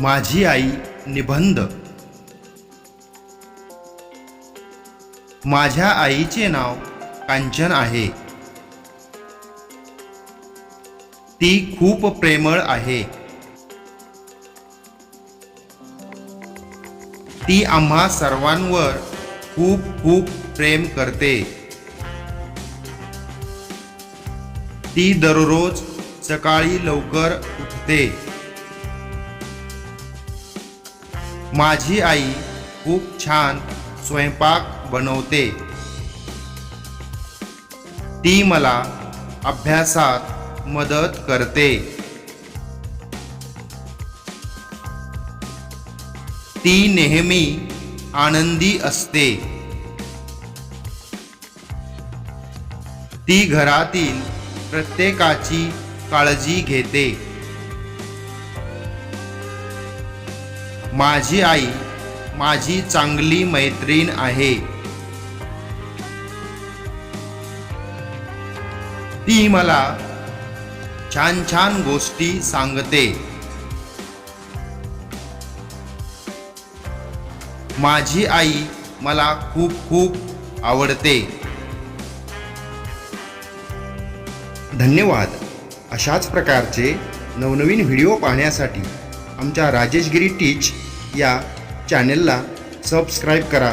माझी आई निबंध. माझ्या आईचे नाव कांचन आहे. ती खूप प्रेमळ आहे. ती आम्हा सर्वांवर खूप खूप प्रेम करते. ती दररोज सकाळी लवकर उठते. माझी आई खूप छान स्वयंपाक बनवते. ती मला अभ्यासात मदत करते. ती नेहमी आनंदी असते. ती घरातील प्रत्येकाची काळजी घेते. माझी आई माझी चांगली मैत्रीण आहे. ती मला छान छान गोष्टी सांगते. माझी आई मला खूप खूप आवडते. धन्यवाद. अशाच प्रकारचे नवनवीन व्हिडिओ पाहण्यासाठी आमच्या राजेशगिरी टीच या चॅनेलला सबस्क्राईब करा.